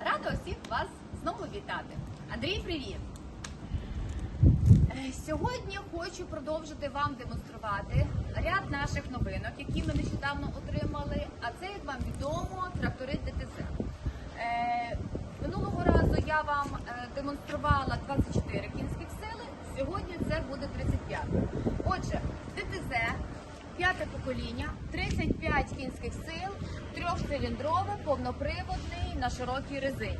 Рада усіх вас знову вітати. Андрій, привіт! Е, Сьогодні хочу продовжити вам демонструвати ряд наших новинок, які ми нещодавно отримали. А це, як вам відомо, трактори ДТЗ. Е, Минулого разу я вам е, демонструвала 24 кінських сили. Сьогодні це буде 35. Отже, ДТЗ, п'яте покоління, 35 кінських сил, трьохциліндрове, повноприводний на широкій резині.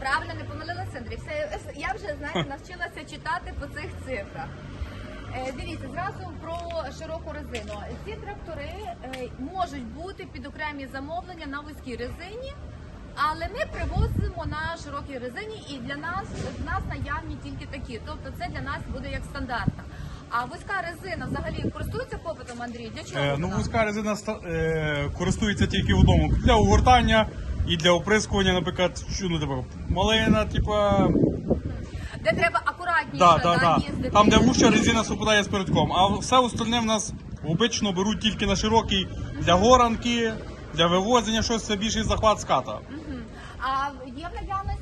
Правильно не помилилася, Андрій. Все, я вже знаєте, навчилася читати по цих цифрах. Е, Дивіться, зразу про широку резину. Ці трактори е, можуть бути під окремі замовлення на вузькій резині, але ми привозимо на широкій резині, і для нас в нас наявні тільки такі. Тобто це для нас буде як стандартна. А вузька резина взагалі користується попитом, Андрій? Для чого? Е, ну, вона? вузька резина е, користується тільки в одному для огортання і для оприскування, наприклад, що, ну, типу, малина, типа. Де треба акуратніше Да, да, да. їздити. Там, де вуща резина совпадає з передком. А все остальне в нас обично беруть тільки на широкий для горанки, для вивозення щось це більший захват ската. А є в наявності,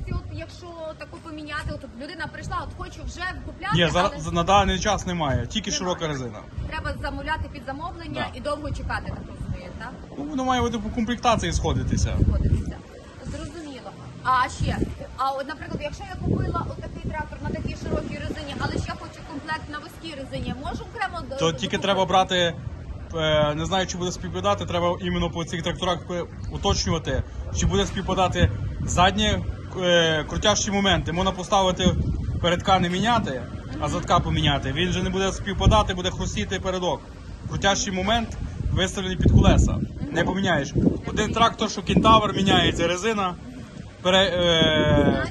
от таку поміняти, от людина прийшла, от хочу вже купляти, Ні, але зараз на даний час немає, тільки Немає. широка резина. треба замовляти під замовлення Да. і довго чекати, так розумію, так? Ну, воно має бути по комплектації сходитися. Сходитися. Зрозуміло. А ще, а от, наприклад, якщо я купила отакий трактор на такій широкій резині, але ще хочу комплект на вузькій резині, можу окремо до- То тільки треба брати, е, не знаю, чи буде співпадати, треба іменно по цих тракторах е, уточнювати, чи буде співпадати задні е, крутящі моменти. Можна поставити передка не міняти, а задка поміняти. Він же не буде співпадати, буде хрустіти передок. Крутящий момент виставлений під колеса. Не поміняєш. Один трактор, що кентавр міняється, резина пере, е,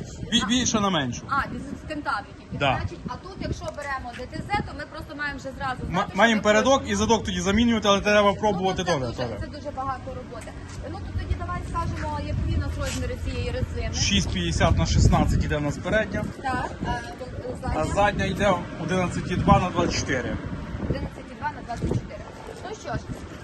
більше на меншу. А, кентаврів тільки. Да. Значить, а тут, якщо беремо ДТЗ, то ми просто маємо вже зразу Ма- знати, що Маємо ми передок і задок тоді замінювати, але треба пробувати ну, це, теж. дуже, це дуже багато роботи. Ну то тоді давай скажемо, які у нас розміри цієї резини. 6,50 на 16 іде в нас передня, Так, е, а задня задня йде 11,2 на 24. 11,2 на 24. Ну що ж,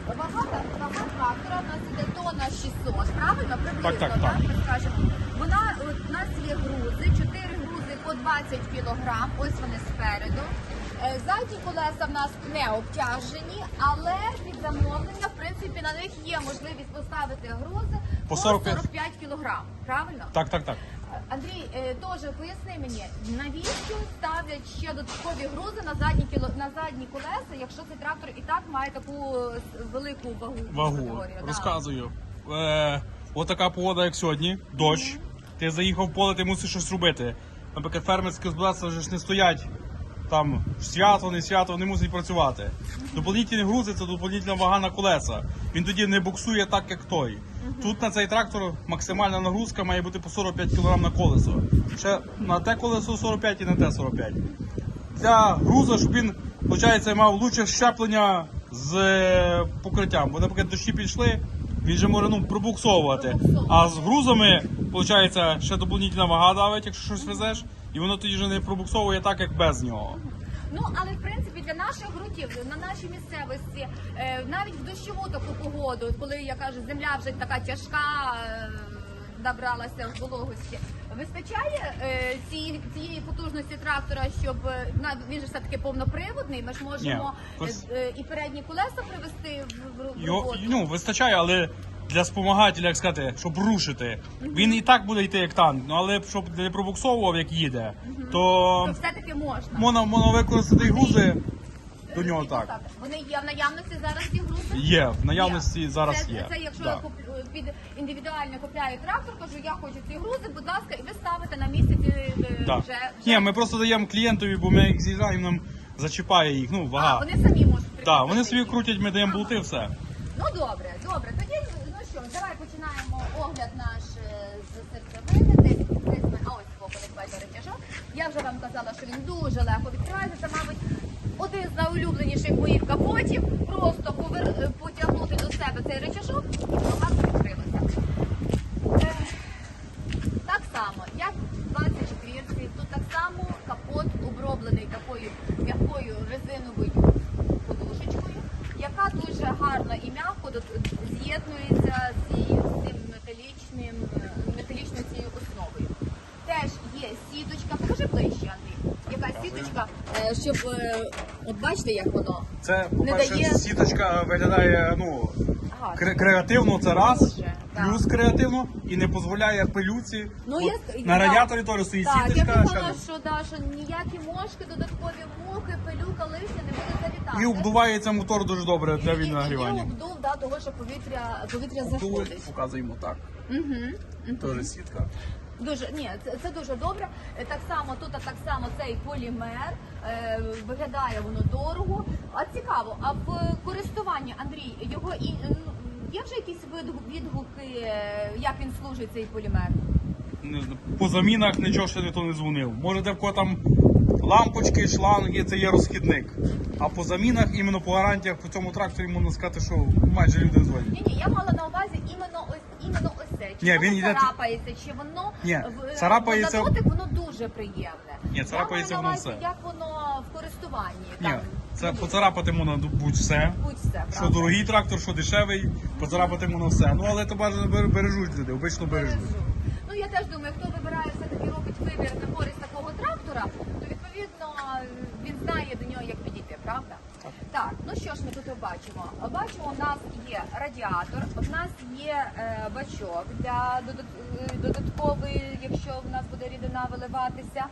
вага, та- вага трактора у нас іде тонна 600, правильно? Приблизно, Так, так, так. Ми скажемо. Вона, от, у нас є грузи, 4 грузи по 20 кг, ось вони спереду. Е, Задні колеса в нас не обтяжені, але під замовлення, принципі, на них є можливість поставити грузи по По 45, 45. кг, правильно? Так, так, так. Андрій, е, теж поясни мені, навіщо ставлять ще додаткові грузи на задні кіло на задні колеса, якщо цей трактор і так має таку е, велику вагу? Вагу. Розказую. Е, отака погода, як сьогодні, дощ. Ти заїхав в поле, ти мусиш щось робити. Наприклад, фермерські господарства вже ж не стоять. Там свято, не свято, вони мусять працювати. Дополнительні грузи це дополнительна вага на колеса. Він тоді не буксує так, як той. Тут на цей трактор максимальна нагрузка має бути по 45 кг на колесо. Ще на те колесо 45 і на те 45. Для груза, щоб він, виходить, мав лучше щеплення з е, покриттям. Бо, наприклад, дощі пішли, він же може ну, пробуксовувати. А з грузами, виходить, ще доповнительна вага давить, якщо щось везеш, і воно тоді вже не пробуксовує так, як без нього. Ну але в принципі для наших ґрунтів на нашій місцевості, е, навіть в дощову таку погоду, коли я кажу, земля вже така тяжка. е, Набралася в вологості. Вистачає е, цієї, цієї потужності трактора, щоб він же все таки повноприводний. Ми ж можемо Ні, і передні колеса привести в, Його, роботу. ну, вистачає, але для спомагателя, як сказати, щоб рушити. Він і так буде йти як танк, ну, але щоб не пробуксовував, як їде, то То все-таки можна. можна, можна використати грузи до нього так. Вони є в наявності зараз ці грузи? Є, в наявності зараз це, є. Це якщо Да. я куп, під індивідуально купляю трактор, кажу, я хочу ці грузи, будь ласка, і ви ставите на місці ці е, Да. вже. Ні, ми просто даємо клієнтові, бо ми їх з'їжджаємо, нам зачіпає їх. Ну, а, вони самі можуть Так, вони собі крутять, ми даємо болти, все. Ну добре, добре. Тоді ну що, давай починаємо огляд наш е, з серцевини. Ось збоку не бачите речажок. Я вже вам казала, що він дуже легко відкривається. Це, мабуть, один з найулюбленіших моїх капотів. Просто е, потягнути до себе цей речажок і нога відкрилася. Е, Так само, як в 24 тут так само капот оброблений такою м'якою резиновою подушечкою, яка дуже гарно і м'яко до- з'єднується з цією- з цим металічним, е, металічною сіточка, е, щоб е, от бачите, як воно Це, по-перше, дає- сіточка виглядає ну, кре- креативно, це раз. Дуже. Плюс креативно і не дозволяє пилюці. Ну, я- на радіаторі теж стоїть Так, я сіточка. ще- що, да, що ніякі мошки, додаткові мухи, пилюка, листя не буде залітати. І обдувається мотор дуже добре для І- і- віднагрівання. І обдув, да, того, що повітря, повітря заходить. Показуємо так. Угу. Теж сітка. Дуже ні, це, це дуже добре. Е, Так само тут так само цей полімер е, виглядає воно дорого. А цікаво, а в користуванні Андрій його і є вже якісь відгуки, е, як він служить цей полімер? Не знаю, По замінах нічого ще ніхто не дзвонив. Може, де в кого там лампочки, шланги, це є розхідник. А по замінах, іменно по гарантіях по цьому тракторі можна сказати, що майже люди дзвонять. Ні, ні, я мала на увазі іменно ось іменно ось це. Чи Ні, воно він йде- царапається, чи воно Ні, в- царапається- на дотик воно дуже приємне. Ні, царапається я маю на воно увазі, все. як воно в користуванні. Ні, там, це ну, поцарапати можна будь все. будь все, Що правда. дорогий трактор, що дешевий, поцарапати можна все. Ну але то бажано бер- бережуть люди, обично бережуть. Бережу. Ну я теж думаю, хто вибирає все-таки робить вибір на користь такого трактора, то відповідно він знає до нього, як підійти, правда? Так, ну що ж ми тут бачимо? Бачимо, у нас є радіатор, у нас є е, бачок для е, якщо в нас буде рідина виливатися.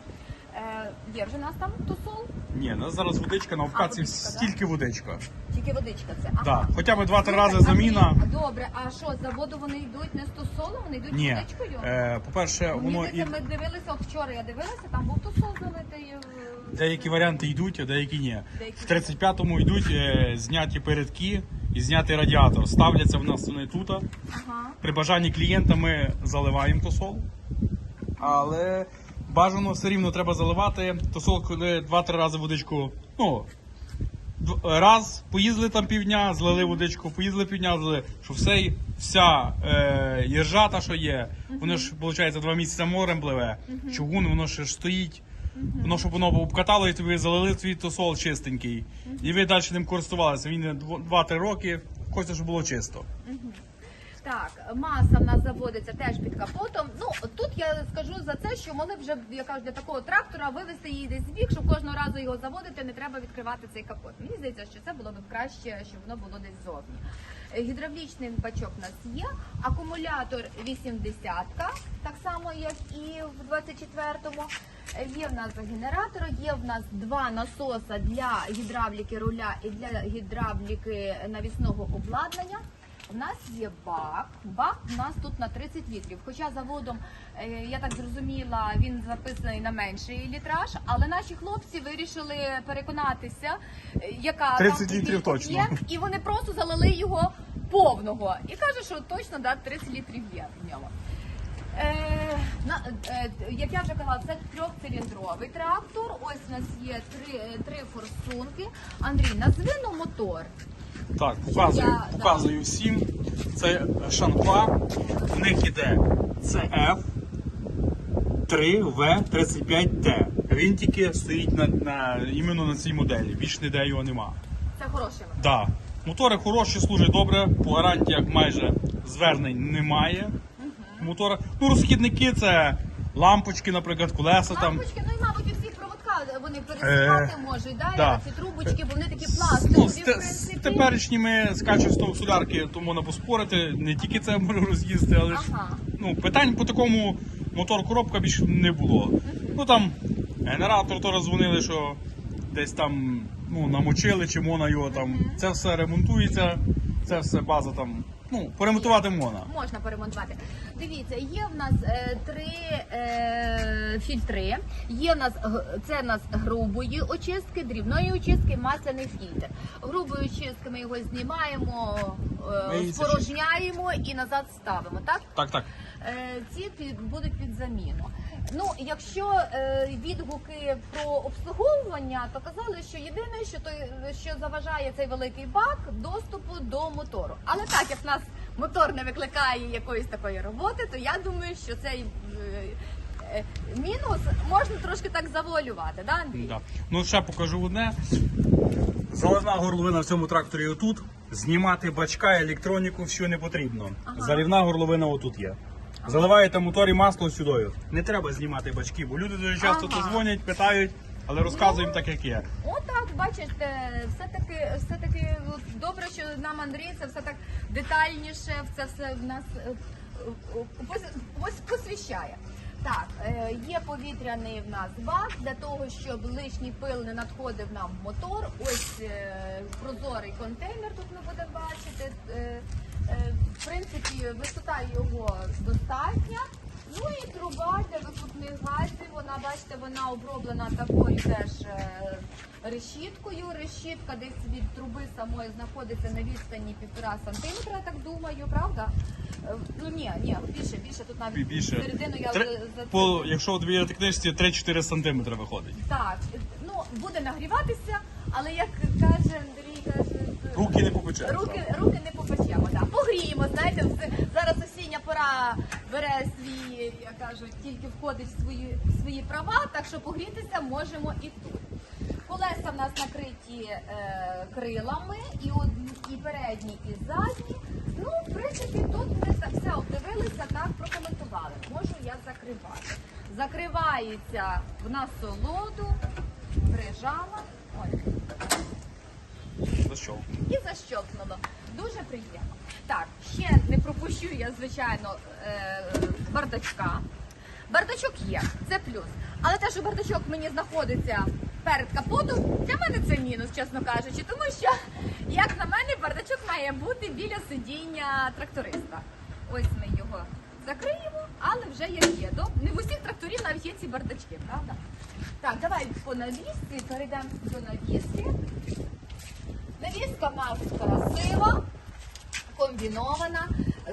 Е, є вже у нас там тусол, Ні, у нас зараз водичка на А, водичка, да? стільки водичка. тільки водичка це. Так, хоча б два-три Слухай, рази заміна. Добре, а що, з заводу вони йдуть не з тусолом, вони йдуть Ні, водичкою? е, по-перше, Мені воно і здається, ми дивилися, от вчора я дивилася, там був тусол залитий. е, деякі варіанти йдуть, а деякі ні. Деякі В 35-му йдуть е, зняті передки і знятий радіатор. Ставляться в нас вони тут. Ага. При бажанні клієнта ми заливаємо тосол. Але бажано все рівно треба заливати тосол, коли два-три рази водичку. Ну, раз поїздили там півдня, злили водичку, поїздили півдня, злили, що все, вся е, єржата, що є, воно ж, виходить, два місяці морем пливе, чугун, воно ще ж стоїть. Воно, щоб воно обкатало, і тобі залили свій тосол чистенький. І ви далі ним користувалися. Він 2-3 роки, хочеться, щоб було чисто. Так, маса в нас заводиться теж під капотом. Ну тут я скажу за це, що могли вже я кажу, для такого трактора вивести її десь бік, щоб кожного разу його заводити, не треба відкривати цей капот. Мені здається, що це було б краще, щоб воно було десь зовні. Е, Гідравлічний бачок у нас є, акумулятор 80 так само як і в 24-му. Е, Є в нас два генератори, є в нас два насоса для гідравліки руля і для гідравліки навісного обладнання. У нас є бак. Бак у нас тут на 30 літрів. Хоча заводом, е, я так зрозуміла, він записаний на менший літраж, але наші хлопці вирішили переконатися, е, яка 30 там літрів точно. є, і вони просто залили його повного. І каже, що точно да, 30 літрів є в ньому. Е, на, е, як я вже казала, це трьохциліндровий трактор. Ось у нас є три, е, три форсунки. Андрій, назви ну мотор. Так, показую, Я- показую всім. Це шанква. В них іде CF 3V35T. Він тільки стоїть на, на, іменно на цій моделі. Більш ніде його нема. Це хороше. Да. Мотори хороші, служать добре, по гарантіях майже звернень немає. Мотора. Ну, розхідники це лампочки, наприклад, колеса там. Лампочки, ну і мабуть вони пересувати Е, можуть, да, да. ці трубочки, бо вони такі Ну, пластикові, з, в принципі. з теперішніми з качеством солярки, то можна поспорити. Не тільки це може роз'їздити, але ж ну, питань по такому мотор коробка більше не було. Ну там генератор то дзвонили, що десь там ну, намочили, чи можна його там. Це все ремонтується, це все база там. Ну, поремонтувати можна. Можна поремонтувати. Дивіться, є в нас е, три е, фільтри. Є в нас г- це в нас грубої очистки, дрібної очистки, масляний фільтр. Грубої очистки ми його знімаємо, е, спорожняємо і назад ставимо. Так Так, так. Е, ці під, будуть під заміну. Ну, якщо е, відгуки про обслуговування, то казали, що єдине, що той, що заважає цей великий бак доступу до мотору. Але так як в нас мотор не викликає якоїсь такої роботи, то я думаю, що цей е, е, мінус можна трошки так завуалювати, да, Андрій? Да. Ну, ще покажу одне. Заливна горловина в цьому тракторі отут. Знімати бачка, електроніку, все не потрібно. Ага. Залівна горловина отут є. Заливаєте мотор і масло сюди. Не треба знімати бачки, бо люди дуже часто Ага. дзвонять, питають. Але розказуємо так, як є. Отак, бачите, все-таки, все-таки от добре, що нам Андрій це все так детальніше, це все в нас е, е, пос- пос- посвіщає. Так, е, є повітряний в нас бак для того, щоб лишній пил не надходив нам в мотор. Ось е, прозорий контейнер тут ми будемо бачити. Е, е, В принципі, висота його достатня. Ну і труба для вихлопних газів. Вона, бачите, вона оброблена такою теж е, решіткою. Решітка десь від труби самої знаходиться на відстані півтора сантиметра, так думаю, правда? Е, Ну ні, ні, більше, більше тут навіть Більше. середину я Три- за- по, якщо от в книжці 3-4 сантиметри виходить. так, ну буде нагріватися, але як каже Андрій, каже. Руки не попече. Руки, руки не попечемо, так. Погріємо, знаєте, зараз осіння пора бере свій, як кажуть, тільки входить в свої, в свої права, так що погрітися можемо і тут. Колеса в нас накриті е, крилами, і і передні, і задні. Ну, в принципі, тут ми все обдивилися, так прокоментували. Можу я закривати. Закривається в насолоду, прижала. Ось За і защелкнуло. Дуже приємно. Так, ще не пропущу я, звичайно, е, бардачка. Бардачок є, це плюс. Але те, що бардачок мені знаходиться перед капотом, для мене це мінус, чесно кажучи, тому що, як на мене, бардачок має бути біля сидіння тракториста. Ось ми його закриємо, але вже як є. Не в усіх тракторів навіть є ці бардачки, правда? Так, давай по навісці, перейдемо до навіски. В нас красива, комбінована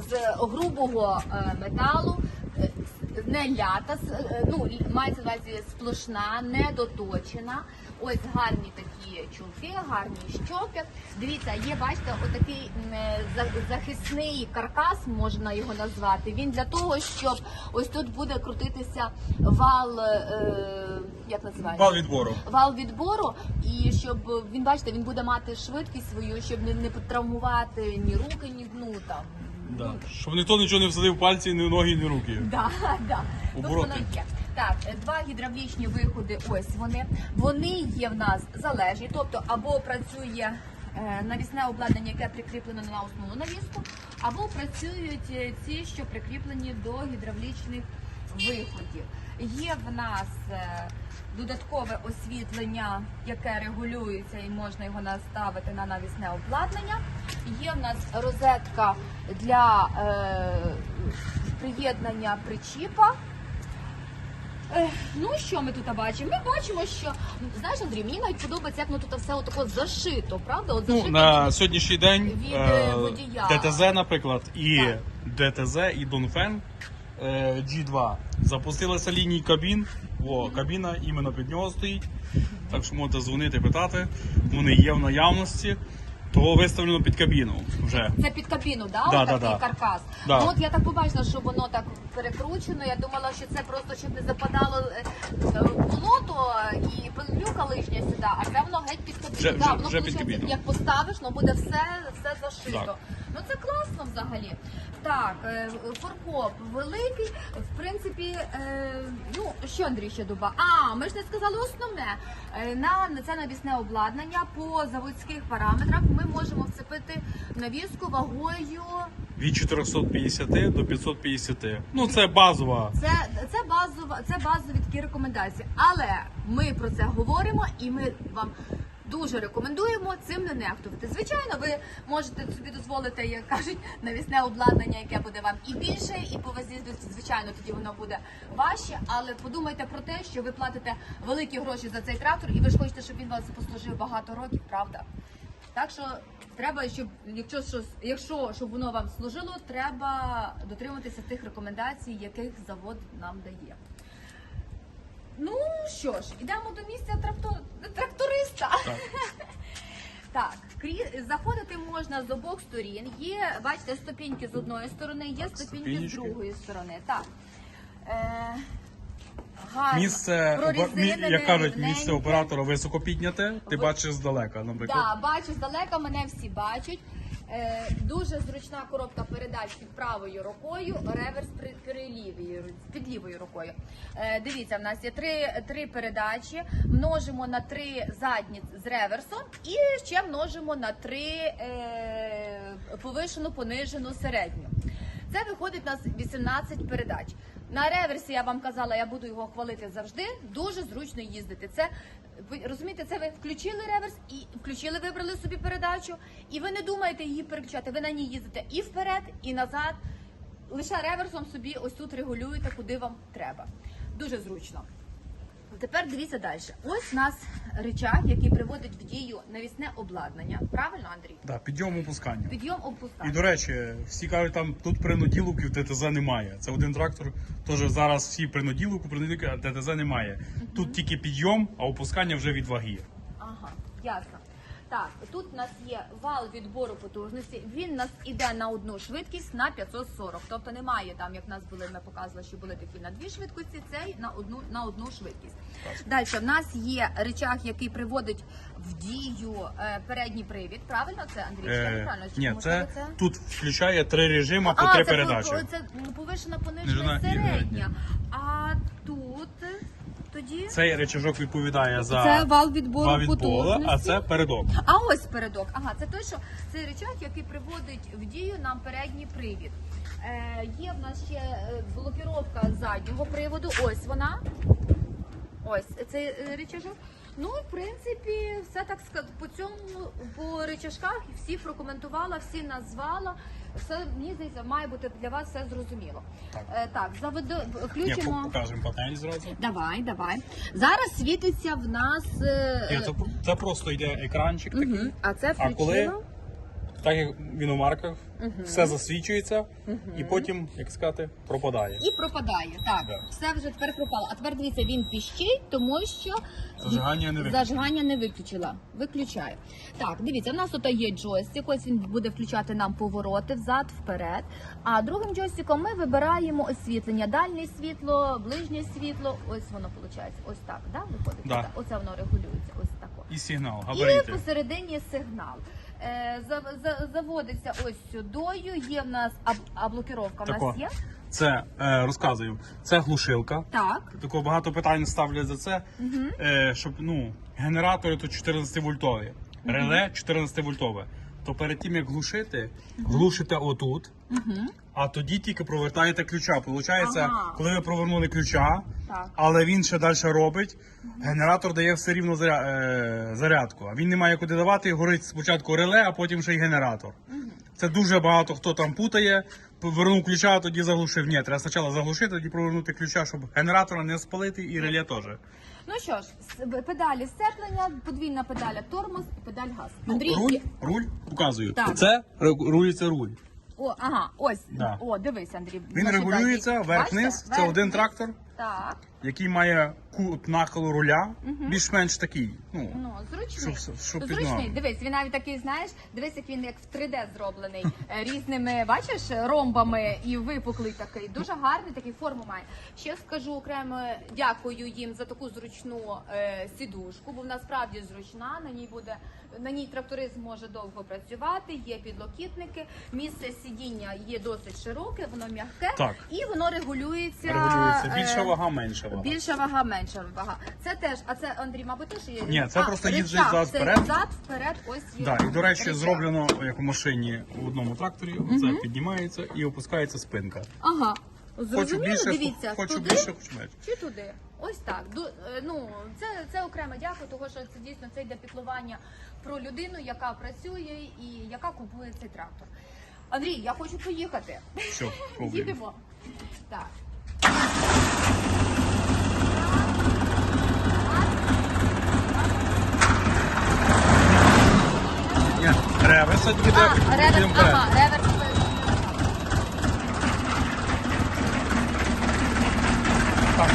з грубого е, металу, не лята, е, ну, мається на увазі сплошна, не доточена. Ось гарні такі чулки, гарні щоки. Дивіться, є, бачите, отакий е, захисний каркас, можна його назвати. Він для того, щоб ось тут буде крутитися вал, е, як називається? Вал відбору. вал відбору, і щоб він бачите, він буде мати швидкість свою, щоб не, не травмувати ні руки, ні ну там. Да. Щоб ніхто нічого не всадив пальці, ні ноги, ні руки. Да, да. Тут Обороти. воно є. Так, два гідравлічні виходи. Ось вони. Вони є в нас залежні, тобто або працює е, навісне обладнання, яке прикріплено на основну навіску, або працюють е, ці, що прикріплені до гідравлічних виходів. Є в нас е, додаткове освітлення, яке регулюється і можна його наставити на навісне обладнання. Є в нас розетка для е, приєднання причіпа. Ну що ми тут бачимо? Ми бачимо, що знаєш, Андрій, мені навіть подобається, як воно тут все отако зашито, правда? От Ну, на сьогоднішній день від, е, е, водія. ДТЗ, наприклад, і ДТЗ, і Донфен е, G2 запустилися лінії кабін. О, кабіна іменно під нього стоїть. Так що можете дзвонити, питати. Вони є в наявності. Того виставлено під кабіну вже. Це під кабіну, да? Да, Отакий да, да. каркас. Да. Ну от я так побачила, що воно так перекручено. Я думала, що це просто щоб не западало е, е, болото і пилюка лишня сюди, а це воно геть під кабіну. Вже- Да, вже- воно, вже під виходить, кабіну. Як поставиш, ну буде все, все зашито. Так. Ну це класно взагалі. Так, е, форкоп великий. В принципі, е, ну що Андрій ще дуба? А, ми ж не сказали основне. Е, на це навісне обладнання по заводських параметрах ми можемо вцепити навіску вагою. Від 450 до 550. Ну це базова. Це, це базова, це базові такі рекомендації. Але ми про це говоримо і ми вам. Дуже рекомендуємо цим не нехтувати. Звичайно, ви можете собі дозволити, як кажуть, навісне обладнання, яке буде вам і більше, і по вазі, звичайно, тоді воно буде важче. Але подумайте про те, що ви платите великі гроші за цей трактор, і ви ж хочете, щоб він вас послужив багато років, правда? Так що треба, щоб якщо щось, якщо щоб воно вам служило, треба дотримуватися тих рекомендацій, яких завод нам дає. Ну що ж, ідемо до місця трактор... тракториста. Так. Так, заходити можна з обох сторін. Є, бачите, ступіньки з одної сторони, є ступіньки з другої сторони. Так. Е... Гарно. Місце, Прорізинене, як кажуть, рівненьке. місце оператора високо підняте, ти Ви- бачиш здалека, наприклад. Так, бачу здалека, мене всі бачать. Е, дуже зручна коробка передач під правою рукою, реверс при, лівій, під лівою рукою. Е, дивіться, в нас є три, три передачі, множимо на три задні з реверсом і ще множимо на три е, повишену, понижену, середню. Це виходить у нас 18 передач. На реверсі я вам казала, я буду його хвалити завжди. Дуже зручно їздити. Це ви розумієте, це ви включили реверс і включили, вибрали собі передачу, і ви не думаєте її переключати. Ви на ній їздите і вперед, і назад. Лише реверсом собі ось тут регулюєте, куди вам треба. Дуже зручно. Тепер дивіться далі. Ось у нас рычаг, який приводить в дію навісне обладнання. Правильно, Андрій? Да, підйом опускання. Підйом І до речі, всі кажуть, там тут принуділуків в ТТЗ немає. Це один трактор. Теж зараз всі принуділки, принуділки, а ТТЗ немає. Тут тільки підйом, а опускання вже від ваги. Ага, ясно. Так, тут у нас є вал відбору потужності. Він у нас іде на одну швидкість на 540. Тобто немає там, як в нас були, ми показували, що були такі на дві швидкості, цей на одну на одну швидкість. Далі в нас є речах, який приводить в дію е, передній привід. Правильно це Андрій? Я Е, неправильно? Чи ні, це, що тут включає три режими по а, три це, передачі. це повишена, понижена і середня. А тут тоді Цей речажок відповідає за це вал відбору вал відбору, потужності. а це передок. А ось передок. Ага, це той, що цей речак, який приводить в дію нам передній привід. Е, є в нас ще е, блокіровка заднього приводу. Ось вона. Ось цей е, речажок. Ну, в принципі, все так по цьому по речашках всі прокоментувала, всі назвала. Все мені здається, має бути для вас все зрозуміло. Так. Е, так заведу включимо. Я покажемо панель зразу. Давай, давай. Зараз світиться в нас. е, це, це просто йде екранчик такий. Угу. А це А коли. Так як він у марках, все засвічується і потім, як сказати, пропадає. І пропадає. Так, Да. все вже тепер пропало. А тепер дивіться, він піщить, тому що Зажигання не виключено. зажигання не виключила. Виключає. Так, дивіться, в нас тут є джойстик. Ось він буде включати нам повороти взад, вперед. А другим джойстиком ми вибираємо освітлення. Дальнє світло, ближнє світло. Ось воно виходить. Ось так. Да? Виходить. Да. Оце воно регулюється. Ось тако. І сигнал, І посередині сигнал. Е, за- за- заводиться ось сюдою. Є в нас а, а блокіровка в Тако. нас є. Це е, розказую. Це глушилка. Так. Тако багато питань ставлять за це. Е, щоб ну, генератори то 14 вольтові, реле 14 вольтове. То перед тим як глушити, глушите отут, а тоді тільки провертаєте ключа. Получається, Ага. коли ви провернули ключа, Так. але він ще далі робить, генератор дає все рівно заря... е, зарядку. А він не має куди давати, горить спочатку реле, а потім ще й генератор. Це дуже багато хто там путає. Повернув ключа, а тоді заглушив. Ні, треба спочатку заглушити, тоді провернути ключа, щоб генератора не спалити і реле теж. Ну що ж, педалі сцеплення, подвійна педаля тормоз і педаль газ. Андрій, Руль, руль, показую. Так. Це ре- рулиться руль. О, ага, ось. Да. О, дивись, Андрій. Він регулюється бачите? вверх-вниз. Це один трактор, Так. який має кут нахилу руля, більш-менш такий. Ну, Ну, зручний. Щоб- щоб під зручний. Дивись, він навіть такий, знаєш, дивись, як він як в 3D зроблений е, різними, бачиш, ромбами і випуклий такий. Дуже гарний такий форму має. Ще скажу окремо дякую їм за таку зручну е, сідушку, бо вона справді зручна. На ній буде на ній тракторист може довго працювати. Є підлокітники. Місце сидіння є досить широке, воно м'яке Так. і воно регулюється. регулюється. е, Більша вага, менша вага. Більша вага, менша вага. Це теж, а це Андрій, мабуть, теж є. Ні, це А, просто їздить рычаг, зад це вперед. Зад вперед, ось є. Да, і до речі, рычаг. зроблено як у машині у одному тракторі. Оце піднімається і опускається спинка. Ага. Зрозуміло, більше, дивіться, хочу туди більше, хочу менше. чи туди. Ось так. Ду- е, ну, це, це окремо дякую, тому що це дійсно це йде піклування про людину, яка працює і яка купує цей трактор. Андрій, я хочу поїхати. Все. Їдемо. Так. Реверс тільки А, реверс, ага, реверс. Так.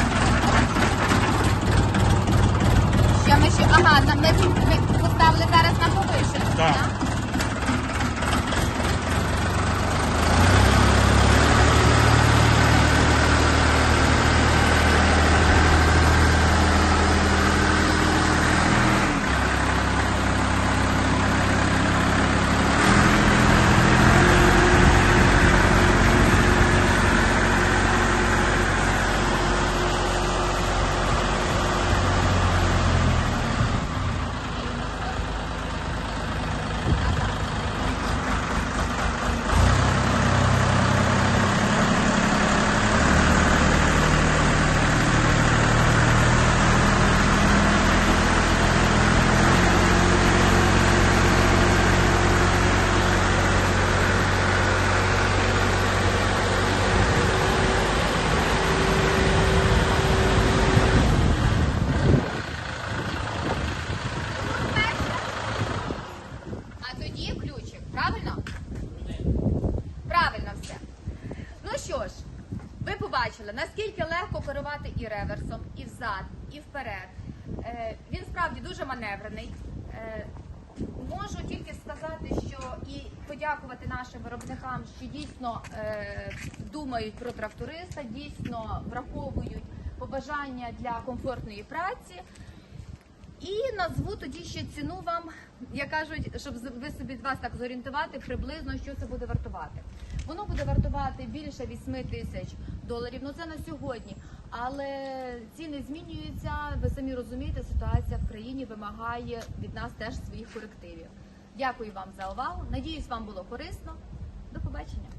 Ще ми ще, ага, на- ми, ми поставили зараз на повишену. Так. побачили, наскільки легко керувати і реверсом, і взад, і вперед. Е, Він справді дуже маневрений. Е, Можу тільки сказати, що і подякувати нашим виробникам, що дійсно е, думають про тракториста, дійсно враховують побажання для комфортної праці. І назву тоді ще ціну вам, як кажуть, щоб ви собі вас так зорієнтувати приблизно, що це буде вартувати. Воно буде вартувати більше 8 тисяч доларів. Ну це на сьогодні. Але ціни змінюються. Ви самі розумієте, ситуація в країні вимагає від нас теж своїх корективів. Дякую вам за увагу. Надіюсь, вам було корисно. До побачення.